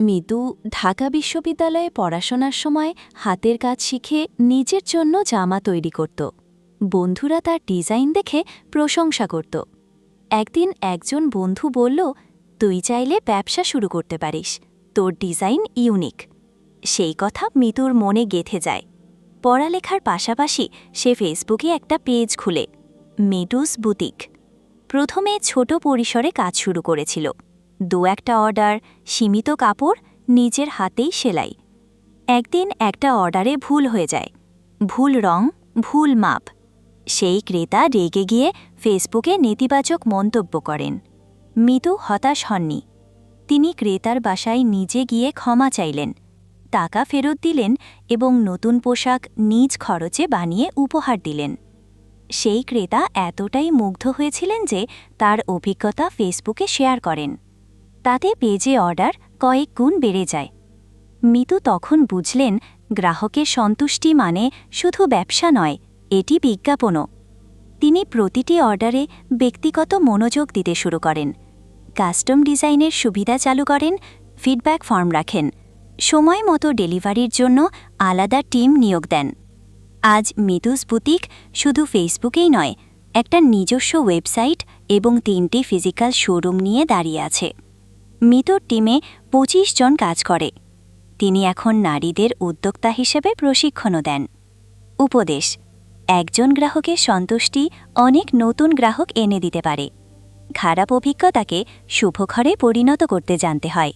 মিতু ঢাকা বিশ্ববিদ্যালয়ে পড়াশোনার সময় হাতের কাজ শিখে নিজের জন্য জামা তৈরি করত। বন্ধুরা তার ডিজাইন দেখে প্রশংসা করত। একদিন একজন বন্ধু বলল, তুই চাইলে ব্যবসা শুরু করতে পারিস। তোর ডিজাইন ইউনিক। সেই কথা মিতুর মনে গেথে যায়। পড়ালেখার পাশাপাশি সে ফেসবুকে একটা পেজ খুলে মিটুস বুতিক প্রথমে ছোট পরিসরে কাজ শুরু করেছিল। দু একটা অর্ডার সীমিত কাপড় নিজের হাতেই সেলাই। একদিন একটা অর্ডারে ভুল হয়ে যায়। ভুল রং, ভুল মাপ। সেই ক্রেতা রেগে গিয়ে ফেসবুকে নেতিবাচক মন্তব্য করেন। মিতু হতাশ হননি। তিনি ক্রেতার বাসায় নিজে গিয়ে ক্ষমা চাইলেন। টাকা ফেরত দিলেন এবং নতুন পোশাক নিজ খরচে বানিয়ে উপহার দিলেন। সেই ক্রেতা এতটাই মুগ্ধ হয়েছিলেন যে তার অভিজ্ঞতা ফেসবুকে শেয়ার করেন। তাতে পেজে অর্ডার কয়েক গুণ বেড়ে যায়। মিতু তখন বুঝলেন, গ্রাহকের সন্তুষ্টি মানে শুধু ব্যবসা নয়, এটি বিজ্ঞাপনও। তিনি প্রতিটি অর্ডারে ব্যক্তিগত মনোযোগ দিতে শুরু করেন। কাস্টম ডিজাইনের সুবিধা চালু করেন, ফিডব্যাক ফর্ম রাখেন। সময় মতো ডেলিভারির জন্য আলাদা টিম নিয়োগ দেন। আজ মিতুস বুটিক শুধু ফেসবুকেই নয়, একটা নিজস্ব ওয়েবসাইট এবং তিনটি ফিজিক্যাল শোরুম নিয়ে দাঁড়িয়ে আছে। মিতুর টিমে ২৫ জন কাজ করে। তিনি এখন নারীদের উদ্যোক্তা হিসেবে প্রশিক্ষণও দেন। উপদেশ, একজন গ্রাহকের সন্তুষ্টি অনেক নতুন গ্রাহক এনে দিতে পারে। খারাপ অভিজ্ঞতাকে শুভঘরে পরিণত করতে জানতে হয়।